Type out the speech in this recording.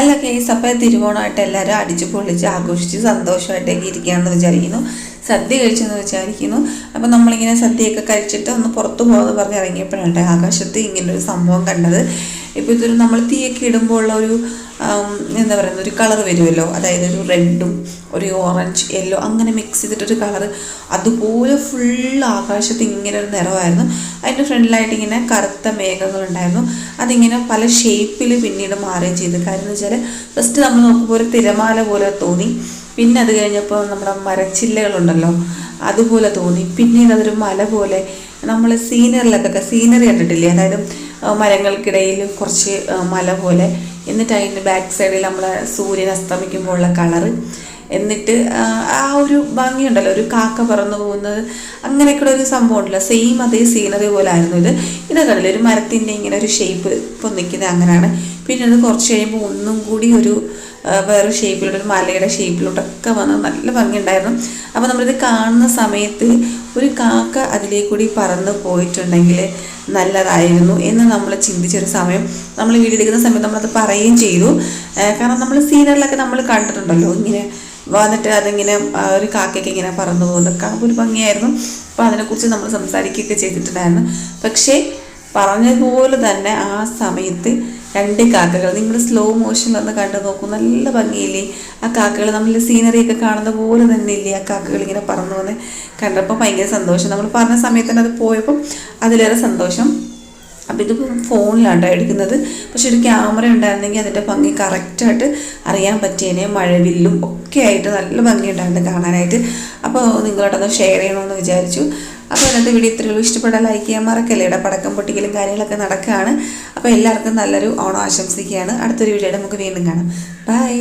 അല്ല ഈ അപ്പോൾ തിരുവോണമായിട്ട് എല്ലാവരും അടിച്ച് പൊളിച്ച് ആഘോഷിച്ച് സന്തോഷമായിട്ടൊക്കെ ഇരിക്കുകയാണെന്ന് വിചാരിക്കുന്നു. സദ്യ കഴിച്ചെന്ന് വിചാരിക്കുന്നു. അപ്പോൾ നമ്മളിങ്ങനെ സദ്യയൊക്കെ കഴിച്ചിട്ട് ഒന്ന് പുറത്തു പോകാമെന്ന് പറഞ്ഞ് ഇറങ്ങിയപ്പോഴാണ് ആകാശത്ത് ഇങ്ങനൊരു സംഭവം കണ്ടത്. ഇപ്പോൾ ഇതൊരു നമ്മൾ തീയൊക്കെ ഇടുമ്പോൾ ഉള്ള ഒരു എന്താ പറയുന്നത് ഒരു കളർ വരുമല്ലോ. അതായത് ഒരു റെഡും ഒരു ഓറഞ്ച് യെല്ലോ അങ്ങനെ മിക്സ് ചെയ്തിട്ടൊരു കളർ അതുപോലെ ഫുൾ ആകാശത്ത് ഇങ്ങനെ ഒരു നിറമായിരുന്നു. അതിന്റെ ഫ്രണ്ടിലായിട്ട് ഇങ്ങനെ കറുത്ത മേഘങ്ങളുണ്ടായിരുന്നു. അതിങ്ങനെ പല ഷേപ്പിൽ പിന്നീട് മാറുകയും ചെയ്തു. കാരണം എന്ന് വെച്ചാൽ ഫസ്റ്റ് നമ്മൾ നോക്കുമ്പോൾ ഒരു തിരമാല പോലെ തോന്നി. പിന്നെ അത് കഴിഞ്ഞപ്പോൾ നമ്മുടെ മരച്ചില്ലകളുണ്ടല്ലോ അതുപോലെ തോന്നി. പിന്നീട് അതൊരു മല പോലെ നമ്മൾ സീനറിലൊക്കെ സീനറി കണ്ടിട്ടില്ലേ? അതായത് മരങ്ങൾക്കിടയിൽ കുറച്ച് മല പോലെ. എന്നിട്ട് അതിന്റെ ബാക്ക് സൈഡിൽ നമ്മൾ സൂര്യൻ അസ്തമിക്കുമ്പോഴുള്ള കളറ്. എന്നിട്ട് ആ, ഒരു ഭംഗിയുണ്ടല്ലോ ഒരു കാക്ക പറന്നു പോകുന്നത്. അങ്ങനെയൊക്കെയുള്ള ഒരു സംഭവം ഉണ്ടല്ലോ. സെയിം അതേ സീനറി പോലെ ആയിരുന്നു ഇത് ഇതൊക്കെ ഒരു മരത്തിന്റെ ഇങ്ങനെ ഒരു ഷേപ്പ് ഇപ്പം നിൽക്കുന്നത് അങ്ങനെയാണ്. പിന്നെ അത് കുറച്ച് കഴിയുമ്പോൾ ഒന്നും കൂടി ഒരു വേറെ ഷേപ്പിലുള്ള ഒരു മലയുടെ ഷേപ്പിലോട്ടൊക്കെ വന്ന് നല്ല ഭംഗിയുണ്ടായിരുന്നു. അപ്പോൾ നമ്മളിത് കാണുന്ന സമയത്ത് ഒരു കാക്ക അതിലേക്കൂടി പറന്ന് പോയിട്ടുണ്ടെങ്കിൽ നല്ലതായിരുന്നു എന്ന് നമ്മൾ ചിന്തിച്ചൊരു സമയം. നമ്മൾ വീഡിയോ എടുക്കുന്ന സമയത്ത് നമ്മളത് പറയുകയും ചെയ്തു. കാരണം നമ്മൾ സീനറിലൊക്കെ നമ്മൾ കണ്ടിട്ടുണ്ടല്ലോ ഇങ്ങനെ വന്നിട്ട് അതിങ്ങനെ ഒരു കാക്കയ്ക്ക് ഇങ്ങനെ പറന്നു പോകുന്നത് കാണുമ്പോൾ ഒരു ഭംഗിയായിരുന്നു. അപ്പോൾ അതിനെക്കുറിച്ച് നമ്മൾ സംസാരിക്കുകയൊക്കെ ചെയ്തിട്ടുണ്ടായിരുന്നു. പക്ഷേ പറഞ്ഞതുപോലെ തന്നെ ആ സമയത്ത് രണ്ട് കാക്കകൾ. നിങ്ങൾ സ്ലോ മോഷനിൽ ഒന്ന് കണ്ടു നോക്കൂ. നല്ല ഭംഗിയില്ലേ? ആ കാക്കകൾ നമ്മൾ സീനറിയൊക്കെ കാണുന്ന പോലെ തന്നെ ഇല്ലേ ആ കാക്കകൾ ഇങ്ങനെ പറന്നു വന്ന് കണ്ടപ്പോൾ ഭയങ്കര സന്തോഷം. നമ്മൾ പറഞ്ഞ സമയത്ത് തന്നെ അത് പോയപ്പം അതിലേറെ സന്തോഷം. അപ്പോൾ ഇത് ഫോണിലാണ് എടുക്കുന്നത്. പക്ഷെ ഒരു ക്യാമറ ഉണ്ടായിരുന്നെങ്കിൽ അതിന്റെ ഭംഗി കറക്റ്റായിട്ട് അറിയാൻ പറ്റിയതിനെ മഴവില്ലും ഒക്കെ ആയിട്ട് നല്ല ഭംഗിയുണ്ടായിരുന്നു കാണാനായിട്ട്. അപ്പോൾ നിങ്ങളോടൊന്ന് ഷെയർ ചെയ്യണമെന്ന് വിചാരിച്ചു. അപ്പോൾ ഇന്നത്തെ വീഡിയോ ഇത്രയുള്ളൂ ഇഷ്ടപ്പെട്ടാൽ ലൈക്ക് ചെയ്യാൻ മറക്കല്ലേ? ഇവിടെ പടക്കം പൊട്ടിക്കലും കാര്യങ്ങളൊക്കെ നടക്കുകയാണ്. അപ്പോൾ എല്ലാവർക്കും നല്ലൊരു ഓണം ആശംസിക്കുകയാണ്. അടുത്തൊരു വീഡിയോയുടെ നമുക്ക് വീണ്ടും കാണാം. ബൈ